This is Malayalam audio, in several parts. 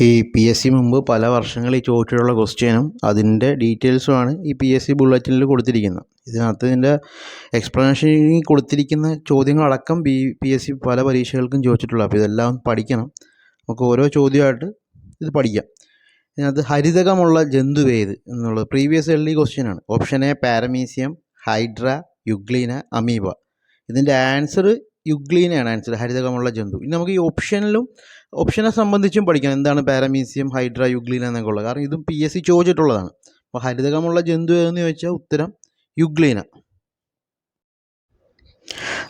ഈ പി എസ് സി മുമ്പ് പല വർഷങ്ങളിൽ ചോദിച്ചിട്ടുള്ള ക്വസ്റ്റ്യനും അതിന്റെ ഡീറ്റെയിൽസുമാണ് ഈ പി എസ് സി ബുള്ളറ്റിനിൽ കൊടുത്തിരിക്കുന്നത്. ഇതിനകത്ത് ഇതിന്റെ എക്സ്പ്ലനേഷൻ കൊടുത്തിരിക്കുന്ന ചോദ്യങ്ങളടക്കം പി പി എസ് സി പല പരീക്ഷകൾക്കും ചോദിച്ചിട്ടുള്ള അപ്പോൾ ഇതെല്ലാം പഠിക്കണം. നമുക്ക് ഓരോ ചോദ്യമായിട്ട് ഇത് പഠിക്കാം. ഇതിനകത്ത് ഹരിതകമുള്ള ജന്തുവേത് എന്നുള്ളത് പ്രീവിയസ് ഇയർലി ക്വസ്റ്റ്യനാണ് option A paramecium hydra euglena amoeba. ഇതിന്റെ ആൻസർ യുഗ്ലീനയാണ് ആൻസർ ഹരിതകമുള്ള ജന്തു. ഇനി നമുക്ക് ഈ ഓപ്ഷനിലും ഓപ്ഷനെ സംബന്ധിച്ചും പഠിക്കാം എന്താണ് പാരമീസിയം ഹൈഡ്ര യുഗ്ലീൻ എന്നൊക്കെ ഉള്ളത് കാരണം ഇതും പി എസ് സി ചോദിച്ചിട്ടുള്ളതാണ്. അപ്പോൾ ഹരിതകമുള്ള ജന്തു എന്ന് ചോദിച്ചാൽ ഉത്തരം യുഗ്ലീന.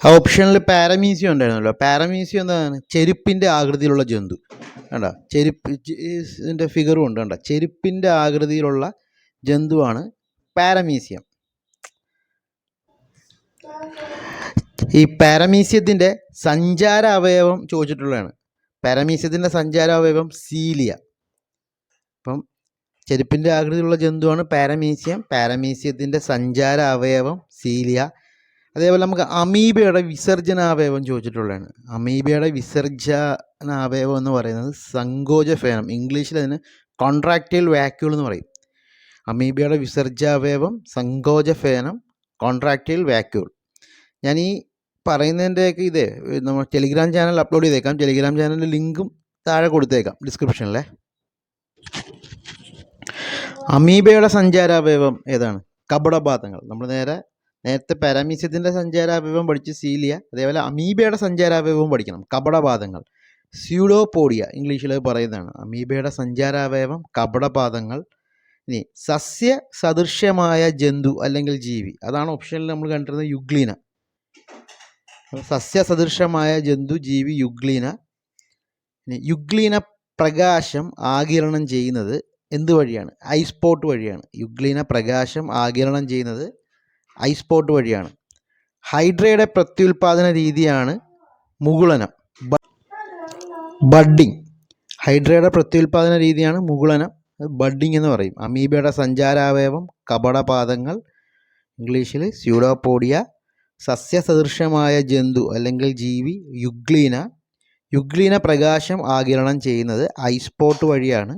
ആ ഓപ്ഷനിൽ പാരമീസിയം ഉണ്ടായിരുന്നല്ലോ. പാരമീസിയം എന്താണ്? ചെരുപ്പിന്റെ ആകൃതിയിലുള്ള ജന്തു. വേണ്ട ചെരുപ്പ് ഇതിന്റെ ഫിഗറും ഉണ്ട്. വേണ്ട ചെരുപ്പിന്റെ ആകൃതിയിലുള്ള ജന്തുവാണ് പാരമീസിയം. ഈ പാരമീസ്യത്തിന്റെ സഞ്ചാര അവയവം ചോദിച്ചിട്ടുള്ളതാണ്. പാരമീസ്യത്തിന്റെ സഞ്ചാര അവയവം സീലിയ. അപ്പം ചെരുപ്പിന്റെ ആകൃതിയുള്ള ജന്തുവാണ് പാരമീസ്യം. പാരമീസ്യത്തിന്റെ സഞ്ചാര അവയവം സീലിയ. അതേപോലെ നമുക്ക് അമീബയുടെ വിസർജനാവയവം ചോദിച്ചിട്ടുള്ളതാണ്. അമീബയുടെ വിസർജനാവയവം എന്ന് പറയുന്നത് സങ്കോച ഫേനം ഇംഗ്ലീഷിൽ അതിന് കോൺട്രാക്റ്റൈൽ വാക്യൂൾ എന്ന് പറയും. അമീബയുടെ വിസർജാവയവം സങ്കോചഫേനം കോൺട്രാക്റ്റൈൽ വാക്യൂൾ ഞാൻ ഈ പറയുന്നതിന്റെയൊക്കെ ഇതേ നമ്മൾ ടെലിഗ്രാം ചാനൽ അപ്ലോഡ് ചെയ്തേക്കാം. ടെലിഗ്രാം ചാനലിന്റെ ലിങ്കും താഴെ കൊടുത്തേക്കാം ഡിസ്ക്രിപ്ഷനിലെ അമീബയുടെ സഞ്ചാരാവയവം ഏതാണ്? കപടപാതങ്ങൾ നമ്മൾ നേരെ നേരത്തെ പാരാമീസ്യത്തിന്റെ സഞ്ചാരാവയവം പഠിച്ച് സീലിയ അതേപോലെ അമീബയുടെ സഞ്ചാരാവയവവും പഠിക്കണം. കപടപാതങ്ങൾ സ്യൂഡോപോഡിയ ഇംഗ്ലീഷിൽ പറയുന്നതാണ്. അമീബയുടെ സഞ്ചാരാവയവം കപടപാതങ്ങൾ ഇനി സസ്യ സദൃശ്യമായ ജന്തു അല്ലെങ്കിൽ ജീവി. അതാണ് ഓപ്ഷനിൽ നമ്മൾ കണ്ടിരുന്നത് യുഗ്ലീന. സസ്യസദൃശമായ ജന്തു ജീവി യുഗ്ലീന യുഗ്ലീന പ്രകാശം ആകിരണം ചെയ്യുന്നത് എന്ത് വഴിയാണ്? ഐസ്പോട്ട് വഴിയാണ്. യുഗ്ലീന പ്രകാശം ആകിരണം ചെയ്യുന്നത് ഐസ്പോട്ട് വഴിയാണ്. ഹൈഡ്രയുടെ പ്രത്യുൽപാദന രീതിയാണ് മുകുളനം. ബഡ്ഡിങ് ഹൈഡ്രയുടെ പ്രത്യുൽപാദന രീതിയാണ് മുകുളനം. ബഡ്ഡിങ് എന്ന് പറയും. അമീബയുടെ സഞ്ചാരാവയവം കപടപാദങ്ങൾ ഇംഗ്ലീഷിൽ സ്യൂഡോപോഡിയ സസ്യസദൃശമായ ജന്തു അല്ലെങ്കിൽ ജീവി യുഗ്ലീന യുഗ്ലീന പ്രകാശം ആകിരണം ചെയ്യുന്നത് ഐസ്പോട്ട് വഴിയാണ്.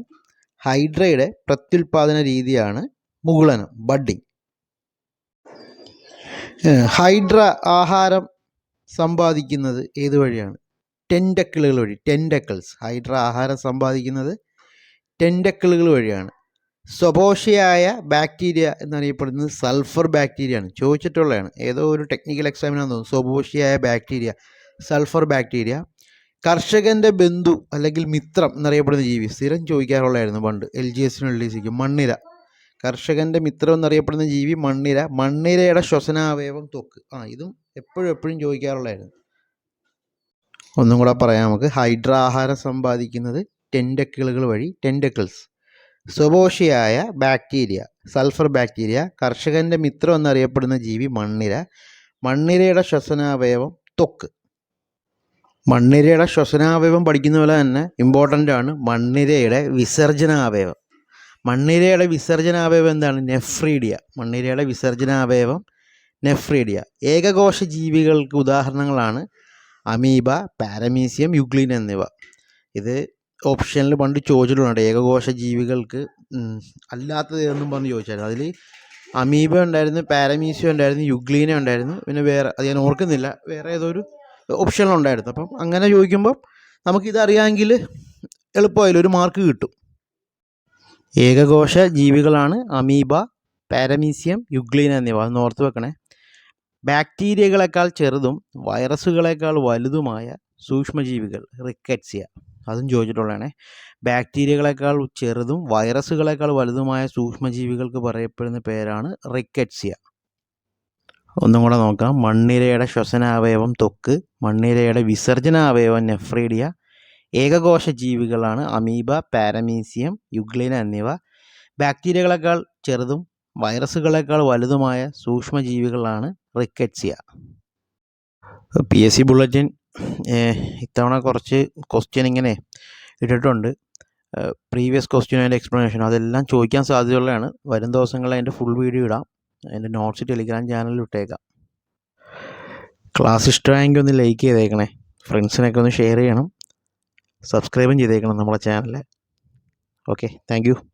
ഹൈഡ്രയുടെ പ്രത്യുൽപാദന രീതിയാണ് മുകുളനം ബഡ്ഡിങ് ഹൈഡ്ര ആഹാരം സമ്പാദിക്കുന്നത് ഏത് വഴിയാണ്? ടെൻഡക്കിളുകൾ വഴി ടെൻഡക്കിൾസ്. ഹൈഡ്ര ആഹാരം സമ്പാദിക്കുന്നത് ടെൻഡക്കിളുകൾ വഴിയാണ്. സ്വപോഷിയായ ബാക്ടീരിയ എന്നറിയപ്പെടുന്നത് സൾഫർ ബാക്ടീരിയ ആണ് ചോദിച്ചിട്ടുള്ളതാണ്. ഏതോ ഒരു ടെക്നിക്കൽ എക്സാമിനാന്ന് തോന്നുന്നു. സ്വപോഷിയായ ബാക്ടീരിയ സൾഫർ ബാക്ടീരിയ. കർഷകന്റെ ബന്ധു അല്ലെങ്കിൽ മിത്രം എന്നറിയപ്പെടുന്ന ജീവി സ്ഥിരം ചോദിക്കാറുള്ളതായിരുന്നു പണ്ട്. എൽ ജി എസിനും എൽ ഡി സിക്കും മണ്ണിര. കർഷകന്റെ മിത്രം എന്നറിയപ്പെടുന്ന ജീവി മണ്ണിര. മണ്ണിരയുടെ ശ്വസനാവയവം തൊക്ക് ആ ഇതും എപ്പോഴും എപ്പോഴും ചോദിക്കാറുള്ളതായിരുന്നു. ഒന്നും കൂടെ പറയാം നമുക്ക്. ഹൈഡ്ര ആഹാരം സമ്പാദിക്കുന്നത് ടെൻഡക്കിളുകൾ വഴി ടെൻഡക്കിൾസ് സ്വപോഷിയായ ബാക്ടീരിയ സൾഫർ ബാക്ടീരിയ കർഷകന്റെ മിത്രം എന്നറിയപ്പെടുന്ന ജീവി മണ്ണിര മണ്ണിരയുടെ ശ്വസനാവയവം തൊക്ക്. മണ്ണിരയുടെ ശ്വസനാവയവം പഠിക്കുന്ന പോലെ തന്നെ ഇമ്പോർട്ടന്റ് ആണ് മണ്ണിരയുടെ വിസർജനാവയവം. മണ്ണിരയുടെ വിസർജനാവയവം എന്താണ്? നെഫ്രീഡിയ. മണ്ണിരയുടെ വിസർജനാവയവം നെഫ്രീഡിയ. ഏകകോശ ജീവികൾക്ക് ഉദാഹരണങ്ങളാണ് അമീബ പാരമീസിയം യുഗ്ലിൻ എന്നിവ. ഇത് ഓപ്ഷനിൽ പണ്ട് ചോദിച്ചിട്ടുണ്ട് ഏകകോശ ജീവികൾക്ക് അല്ലാത്തത് ഏതെന്നും പറഞ്ഞ് ചോദിച്ചായിരുന്നു. അതിൽ അമീബ ഉണ്ടായിരുന്നു പാരമീസിയ ഉണ്ടായിരുന്നു യുഗ്ലീന ഉണ്ടായിരുന്നു പിന്നെ വേറെ അത് ഞാൻ ഓർക്കുന്നില്ല വേറെ ഏതോ ഒരു ഓപ്ഷനിലുണ്ടായിരുന്നു അപ്പം അങ്ങനെ ചോദിക്കുമ്പോൾ നമുക്കിതറിയാമെങ്കിൽ എളുപ്പമായാലും ഒരു മാർക്ക് കിട്ടും. ഏകകോശ ജീവികളാണ് അമീബ പാരമീസിയം യുഗ്ലീന എന്നിവ. അത് ഓർത്ത് വെക്കണേ. ബാക്ടീരിയകളെക്കാൾ ചെറുതും വൈറസുകളെക്കാൾ വലുതുമായ സൂക്ഷ്മജീവികൾ റിക്കറ്റ്സിയ. അതും ചോദിച്ചിട്ടുള്ളതാണ്. ബാക്ടീരിയകളെക്കാൾ ചെറുതും വൈറസുകളെക്കാൾ വലുതുമായ സൂക്ഷ്മജീവികൾക്ക് പറയപ്പെടുന്ന പേരാണ് റിക്കറ്റ്സിയ. ഒന്നും കൂടെ നോക്കാം. മണ്ണിരയുടെ ശ്വസനാവയവം തൊക്ക് മണ്ണിരയുടെ വിസർജനാവയവം നെഫ്രീഡിയ ഏകകോശ ജീവികളാണ് അമീബ പാരമീസിയം യുഗ്ലിന എന്നിവ. ബാക്ടീരിയകളെക്കാൾ ചെറുതും വൈറസുകളെക്കാൾ വലുതുമായ സൂക്ഷ്മജീവികളാണ് rickettsia. P S C bulletin ഇത്തവണ കുറച്ച് ക്വസ്റ്റ്യൻ ഇങ്ങനെ ഇട്ടിട്ടുണ്ട്. പ്രീവിയസ് ക്വസ്റ്റ്യൻ അതിന്റെ എക്സ്പ്ലനേഷൻ അതെല്ലാം ചോദിക്കാൻ സാധ്യതയുള്ളതാണ്. വരും ദിവസങ്ങളിൽ അതിന്റെ ഫുൾ വീഡിയോ ഇടാം. അതിന്റെ നോട്ട്സ് ടെലിഗ്രാം ചാനലിൽ ഇട്ടേക്കാം. ക്ലാസ് ഇഷ്ടമായെങ്കിൽ ഒന്ന് ലൈക്ക് ചെയ്തേക്കണേ. ഫ്രണ്ട്സിനൊക്കെ ഒന്ന് ഷെയർ ചെയ്യണം. സബ്സ്ക്രൈബും ചെയ്തേക്കണം നമ്മളെ ചാനൽ ഓക്കെ താങ്ക്